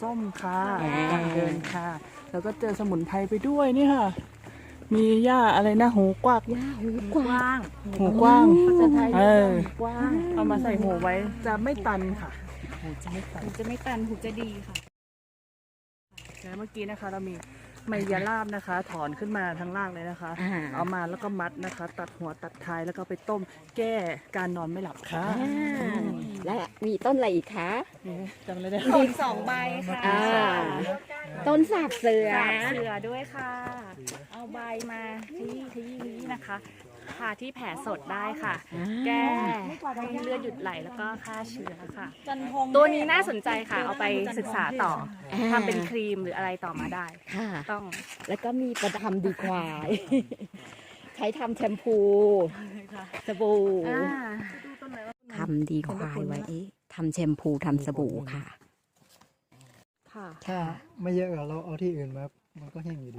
ส้มค่ะอ่าทางเดินค่ะ แล้วก็เจอสมุนไพรไปด้วยนี่ค่ะ มีหญ้าอะไรนะหูกวากย่าหูกว้างหูกว้างภาษาไทยเอเรียกอว่าหูกว้างเอามาใส่หูไว้จะไม่ตันค่ะ หูจะไม่ตัน หูจะไม่ตัน หูจะดีค่ะ แล้วเมื่อกี้นะคะเรามี ไมยาลาบนะคะ ถอนขึ้นมาทั้งล่างเลยนะคะ อ่า เอามาแล้วก็มัดนะคะ ตัดหัวตัดท้ายแล้วก็ไปต้มแก้การนอนไม่หลับค่ะอ่าและมีต้นอะไรอีกคะนี่จำเลยได้ต้นสองใบค่ะอ่า ต้นสาบเสือ สาบเสือด้วยค่ะ เอาใบมาขยี้ขยี้ขยี้นะคะ ทาที่แผลสดได้ค่ะ แก้ให้เลือดหยุดไหลแล้วก็ฆ่าเชื้อค่ะตัวนี้น่าสนใจค่ะ เอาไปศึกษาต่ออ่าทำเป็นครีมหรืออะไรต่อมาได้ ค่ะ ต้อง แล้วก็มีประทำดีควาย ใช้ทำแชมพูสบู่อ่าทำดีควายไว้ทำแชมพูทำสบู่ค่ะ ค่ะถ้าไม่เยอะกว่าเราเอาที่อื่นมา มันก็แห้งอยู่ดี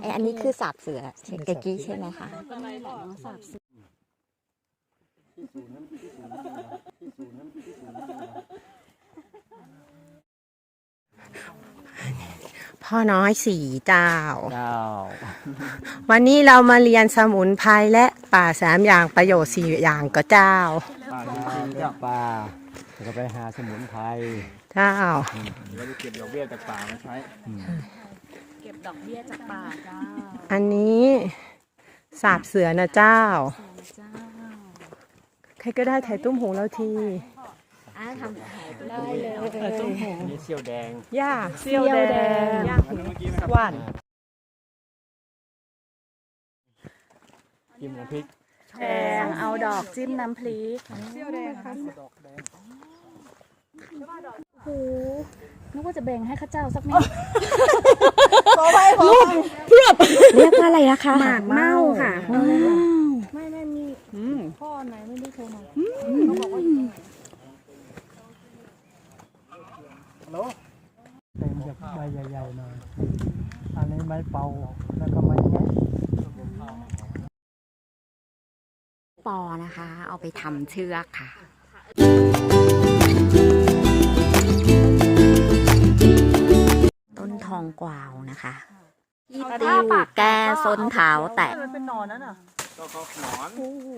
ไออันนี้คือสาบเสือใช่เกกี้ใช่ไหมคะพ่อน้อยสีเจ้าเจ้า วันนี้เรามาเรียนสมุนไพรและป่าสามอย่างประโยชน์สี่อย่างก็เจ้าป่าเจ้าป่าแล้วก็ไปหาสมุนไพรเจ้าแล้วไปเก็บดอกเบี้ยจากป่ามาใช้เก็บ ดอกเบี้ยจากป่าจ้าอันนี้สาบเสือนะเจ้าจ้าใครก็ได้ถ่ายตุ้มหูแล้วที อ่าทำขายได้เลยนี่เซี่ยวแดง ย่าเซี่ยวแดงย่าหวานจิ้มน้ำพริกแดงเอาดอกจิ้มน้ำพริกโอ้โห นึกว่าจะแบ่งให้ข้าเจ้าสักเม็ดเรียกว่าอะไรนะคะหมากเมาค่ะไม่ไม่มีอืมพ่อไหนไม่ได้โทรมาแต่มันจะใบใหญ่ๆหน่อยอันนี้ไม้เป่าแล้วก็ไม้แงะปอนะคะ เอาไปทำเชือกค่ะ กวาวนะคะที่ติวแก้ส้นเท้าแตะมันเป็นหนอนนั่นน่ะก็เขาหนอน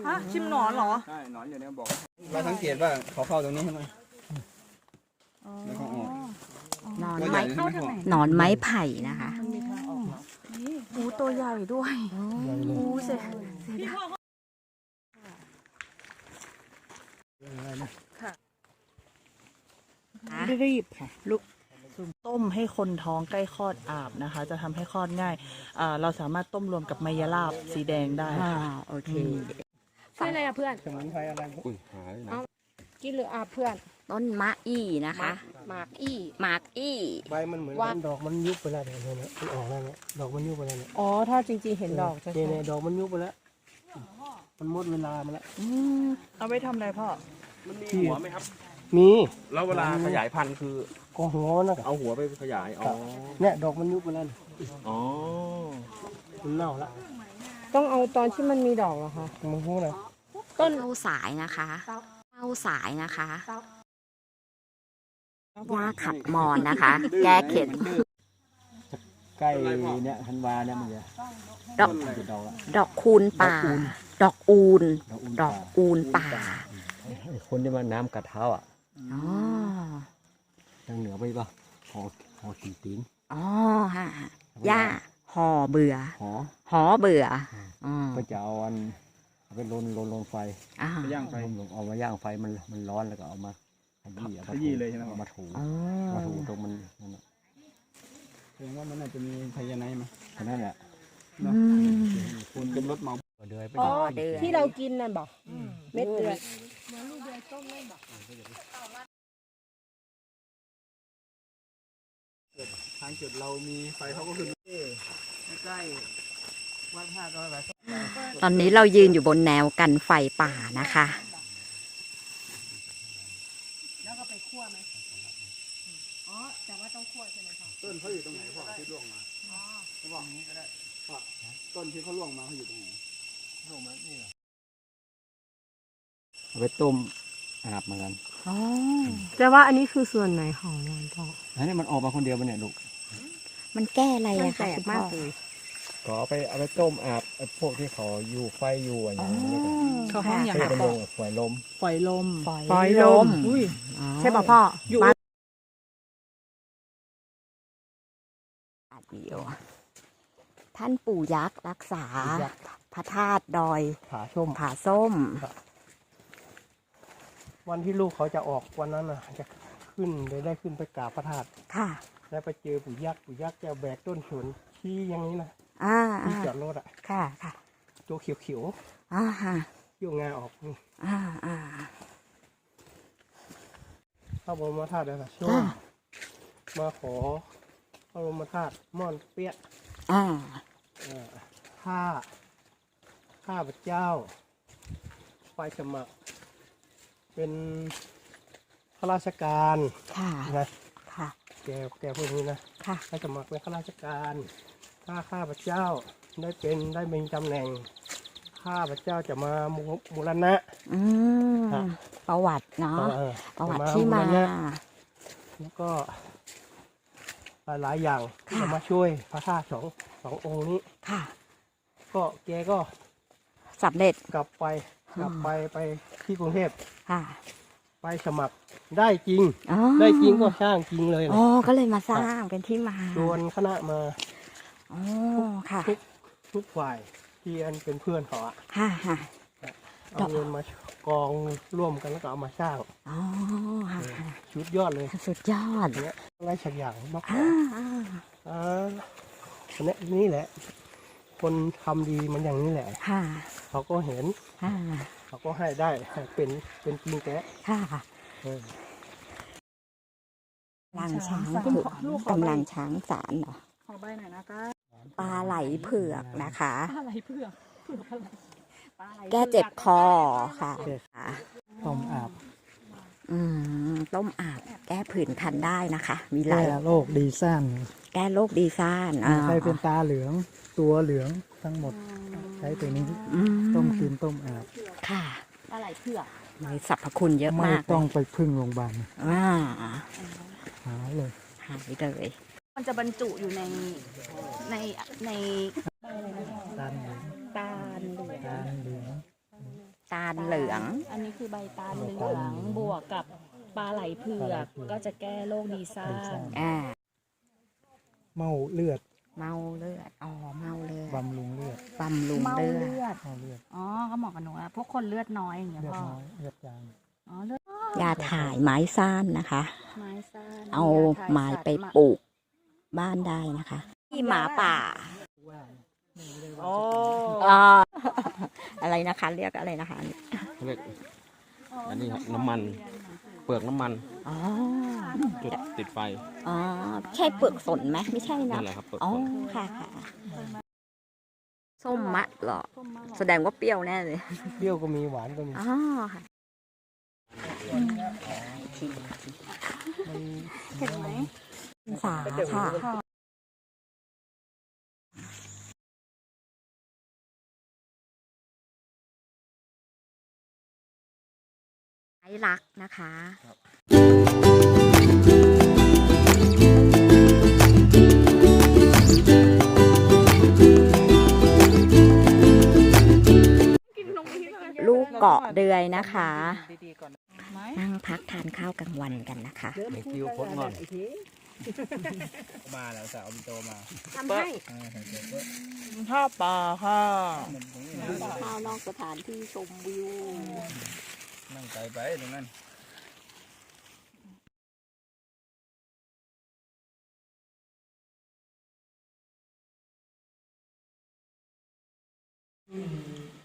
ฮะชิมหนอนเหรอใช่หนอนอยู่เนี่ยบอกเราสังเกตว่าเขาเข้าตรงนี้ใช่ไหมแล้วเขาออกนอนตัวใหไม้ญ่ใช่ไหมเขาออกหนอนไม้ไผ่นะคะหูตัวใหญ่ด้วยใหญ่เลยหูเสียรีบค่ะลูก ต้มให้คนท้องใกล้คลอดอาบนะคะ จะทำให้คลอดง่ายอ่าเราสามารถต้มรวมกับไมยาลาบสีแดงได้อ่าค่ะโอเคชื่ออะไรอะเพื่อนสมุนไพรอะไรอุ้ยหายนะกินหรืออาเพื่อนต้นมะอี้นะคะหมากอี้หมากอี้ใบมันเหมือนกันดอกมันยุบไปแล้วเนี่ยเนี่ยเนี่ยมันออกแล้วเนี่ยดอกมันยุบไปแล้วเนี่ยอ๋อถ้าจริงๆเห็นดอกจะเนี่ยเนี่ยดอกมันยุบไปแล้วมันหมดเวลามาแล้วเอาไปทำอะไรพ่อมันมีหัวไหมครับ มีแล้วเวลาขยายพันธุ์คือ ก็หัวมันนะเอาหัวไปขยาย อ๋อ เนี่ยดอกมันยุบไปแล้วเนี่ยอ๋อ มันเน่าละต้องเอาตอนที่มันมีดอกเหรอคะ มึงพูดนะต้นเข้าสายนะคะเข้าสายนะคะ ยาขัดมอนนะคะ แก้เข็ด ใกล้เนี่ยธันวาเนี่ยมันจะดอก มันจะดอกละ ดอกคูณป่า ดอกอูน ดอกอุ่นดอกอูนป่า ไอ้คนที่มาน้ำกัดเท้าอะ อ๋อทางเหนือไปป่ะหอหอกินตีนอ๋อฮะย่าห่อเบื่อหอหอเบื่ออ๋อก็จะเอาอันเอาไปลนลนลงไฟอ่าย่างไฟเอามาย่างไฟมันมันร้อนแล้วก็เอามาขยี้เอามาขยี้เลยใช่ไหมเอามาถูอ๋อมาถูตรงมันนั่นน่ะแสดงว่ามันน่าจะมีพยาไนไหมแค่นั้นแหละอืมคุณเป็นรถเมาก็เดือยไปอ๋อเดือนที่เรากินนั่นบอกเม็ดเดือด ทางจุดเรามีไฟเขาก็คือใกล้วัดท่าก็แบบตอนนี้เรายืนอยู่บนแนวกันไฟป่านะคะ แล้วก็ไปคั่วไหมอ๋อ แต่ว่าต้องคั่วใช่ไหมคะต้นเขาอยู่ตรงไหนพ่อที่ร่วงมาเขาบอกนี้ก็ได้พ่อต้นที่เขาร่วงมาเขาอยู่ตรงไหนร่วงมานี่เหรอเอาไปต้มอาบเหมือนกันอ๋อแต่ว่าอันนี้คือส่วนไหนของมันพ่ออันนี้มันออกมาคนเดียวมันเนี่ยลูก มันแก้อะไรอะคะคุณพ่อก็เอาไปเอาไปต้มอาบไอ้พวกที่เขาอยู่ไฟอยู่อะไรอย่างเงี้ยเขาห้องอย่างเพื่อไรเป็นปลอมฝอยลม ปล่อยลมปล่อยลม อุ้ยอ๋อใช่ป่ะพ่ออยู่ บ้านอาดวิวท่านปู่ยักษ์รักษาพระธาตุดอยผาส้ม ผาส้ม วันที่ลูกเขาจะออกวันนั้นน่ะจะขึ้นเลยได้ขึ้นไปกราบพระธาตุค่ะ แล้วไปเจอปู่ยักษ์ปู่ยักษ์จะแบกต้นสนชี้อย่างนี้นะอ่าที่อ่าจอดรถอะค่ะค่ะตัวเขียวอ่าฮะๆเขี้ยวงาออกนี่อ่าอ่าพระบรมธาตุเลยนะโชอ่ามมาขอพระบรมธาตุม่อนเปี้ยอ่าเอ่อข้าข้าพเจ้า ไปสมัคร เป็นข้าราชการค่ะนะค่ะ แกแกพูดอย่างนี้นะค่ะไปสมัครเป็นข้าราชการ ถ้าข้าพเจ้าได้เป็นได้มีตำแหน่ง ข้าพเจ้าจะมามูมูรณะอืมครับ ประวัติเนาะเออประวัติจที่มาบูรณะแล้วก็หลายๆอย่างที่ค่ะ จะมาช่วยพระธาตุสองสององค์นี้ ค่ะก็แกก็สำเร็จ กลับไปกลับไปไปที่กรุงเทพค่ะ ไปสมัครได้จริง อ๋อได้จริงก็สร้างจริงเลยอ๋นะอก็เลยมาสร้างเป็นที่มาชวนคณะมาอ๋อค่ะทุกทุกฝ่ายที่อันเป็นเพื่อนเขาอะค่ะค่ะเอาเงินมากองร่วมกันแล้วก็เอามาสร้างอ๋อค่ะค่ะชุดยอดเลยสุดยอดเนี้ยอะไรสักอย่างมาขออ่าอ่าอ่าคนนี้นี่แหละ คนทำดีมันอย่างนี้แหละ ค่ะ เขาก็เห็นค่ะ เขาก็ให้ได้ให้เป็นเป็นจริงแกค่ะเออกำลังช้างคุณเผือกพ่อลูกขอใบกำลังช้างสารเหรอขอใบหน่อยนะคะปลาไหลเผือกนะคะปลาไหลเผือกเผือกอะไรปลาไหลแก้เจ็บคอค่ะค่ะต้มอาบอืมต้มอาบ แก้ผื่นคันได้นะคะ มีหลายแก้โรคดีซ่านแก้โรคดีซ่านอ่าใครเป็นตาเหลือง ตัวเหลืองทั้งหมดใช้ตัวนี้ อืต้มกินต้มอาบค่ะปลาไหลเผือกมีสรรพคุณเยอะไม่มากต้องไปพึ่งโรงพยาบาลอ่าหาเลยหายเลยมันจะบรรจุอยู่ในในในตาเหลืองตาลเหลืองตาเหลืองตาลเหลือง อันนี้คือใบตาลเหลืองบวกกับปลาไหลเผือกก็จะแก้โรคดีซ่านอ่าเมาเลือด เมาเลือด อ๋อ เมาเลือดบำรุงเลือดบำรุงเมาเลือด เลือดเมาเลือดอ๋อก็เหมาะกับหนูนะพวกคนเลือดน้อยอย่างเงี้ยเลือดพ่อน้อยเลือดจาง อ๋อเลือดยาถ่ายไม้ซ่านนะคะ ไม้ซ่านเอายถ่ยไม้สัตว์ไปปลูกบ้านได้นะคะ ที่หมาป่าโอ้อ่าอะไรนะคะ เรียกอะไรนะคะ เขาเรียกอันนี้ครับน้ำมัน เปลือกน้ำมันอ๋อจุดติดไฟอ๋อใช่เปลือกสนไหมไม่ใช่นะนั่นแหละครับเปลือกอ๋อสนค่ะค่ะส้มมะเหรอแสดงว่าเปรี้ยวแน่เลยเปรี้ยวก็มีหวานก็มีอ๋อค่ะมันเห็นไหมสาค่ะ ไม้รักนะคะลูกเกาะเดือยนะคะดีๆก่อนไหมนั่งพักทานข้าวกลางวันกันนะคะเด็กคิวโคตรงอนมาแล้วแต่เอาบิโตมาทำให้ข้าวปลาค่ะข้าวนอกสถานที่ชมวิว นั่งใจไปตรงนั้น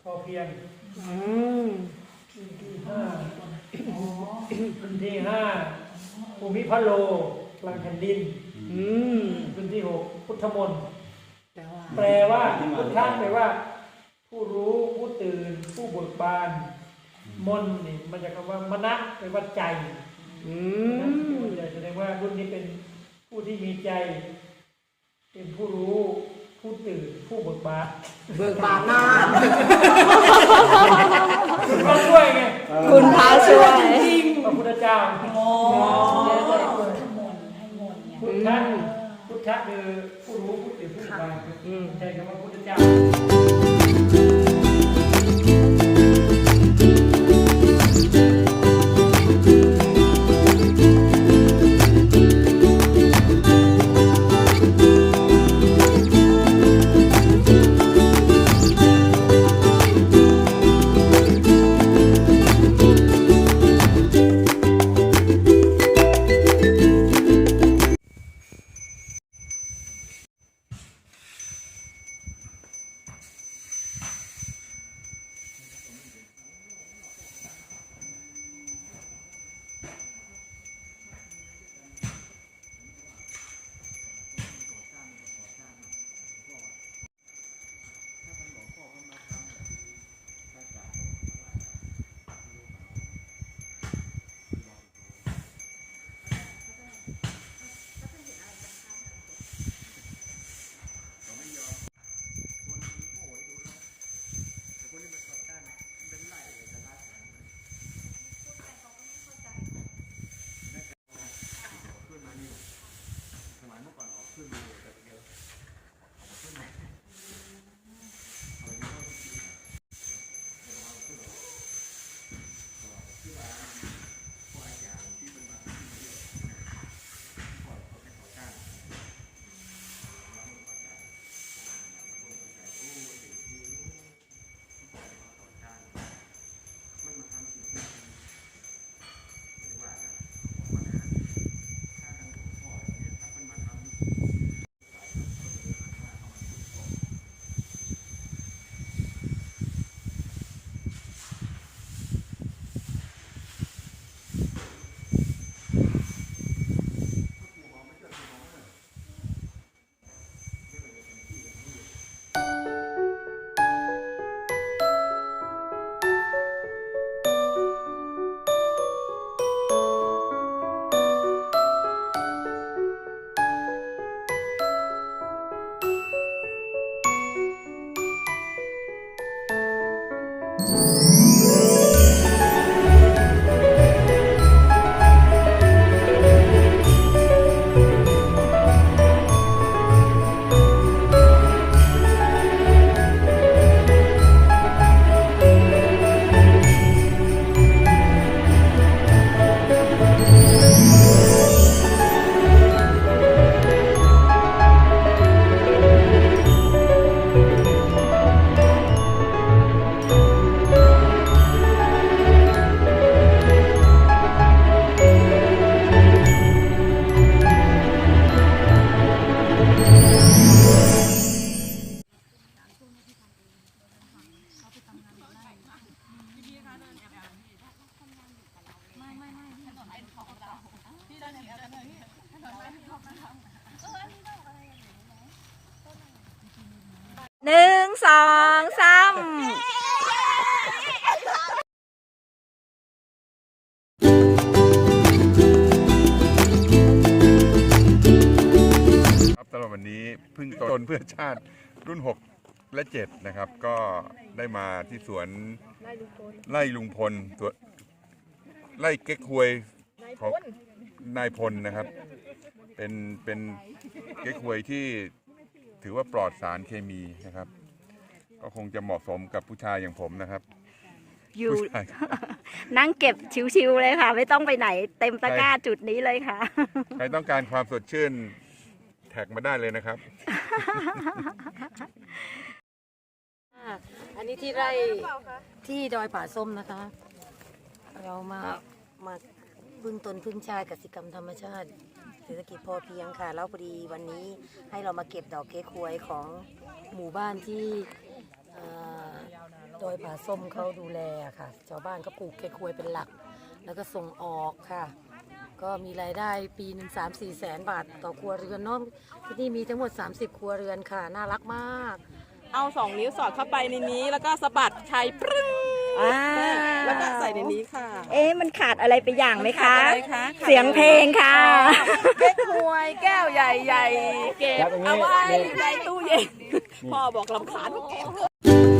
พอเพียงพื้นที่ห้าพื้นที่ห้าภูมิพะโลกลางแผ่นดินอืมพื้นที่หกพุทธมนต์แปลว่าพุทธะแปลว่า ผู้รู้ผู้ตื่น ผู้เบิกบาน มนต์นี่มันจากคำว่ามณะแปลว่าใจนะแสดงว่ารุ่นนี้เป็นผู้ที่มีใจ เป็นผู้รู้ผู้ตื่นผู้เบิกบานเบิกบานหน้าคุณพระช่วยไงคุณพระช่วยพระพุทธเจ้าพุทธะพุทธะคือผู้รู้ผู้ตื่นผู้เบิกบานใช่คำว่าพุทธเจ้า ชาติรุ่น 6 และ 7 นะครับ ก็ได้มาที่สวนไล่ลุงพลสวนไล่เก๊กฮวยของนายพลนะครับ เป็นเป็นเก๊กฮวยที่ถือว่าปลอดสารเคมีนะครับ ก็คงจะเหมาะสมกับผู้ชายอย่างผมนะครับอยู่ผู้ชาย นั่งเก็บชิวๆเลยค่ะ ไม่ต้องไปไหนเต็มตะกร้าจุดนี้เลยค่ะ ใครต้องการความสดชื่น แท็กมาได้เลยนะครับ อันนี้ที่ไร่ที่ดอยป่าส้มนะคะ เรามามาพึ่งตนพึ่งชาติกสิกรรมธรรมชาติเศรษฐกิจพอเพียงค่ะ แล้วพอดีวันนี้ให้เรามาเก็บดอกเก๊กฮวยของหมู่บ้านที่ดอยป่าส้มเขาดูแลค่ะ ชาวบ้านก็ปลูกเก๊กฮวยเป็นหลัก แล้วก็ส่งออกค่ะ ก็มีรายได้ปีหนึ่งสามสี่แสนบาทต่อครัวเรือนเนาะที่นี่มีทั้งหมด 30 ครัวเรือนค่ะ น่ารักมาก เอาสองนิ้วสอดเข้าไปในนี้ แล้วก็สะบัดชัยปรึ้งอ่า แล้วก็ใส่ในนี้ค่ะ เอ๊ะมันขาดอะไรไปอย่างไหมคะอะไรคะเสียงเพลงค่ะ เก๊กฮวยแก้วใหญ่ๆ เก็บเอาไว้ในตู้เย็นพ่อบอกลำคาญพวกแก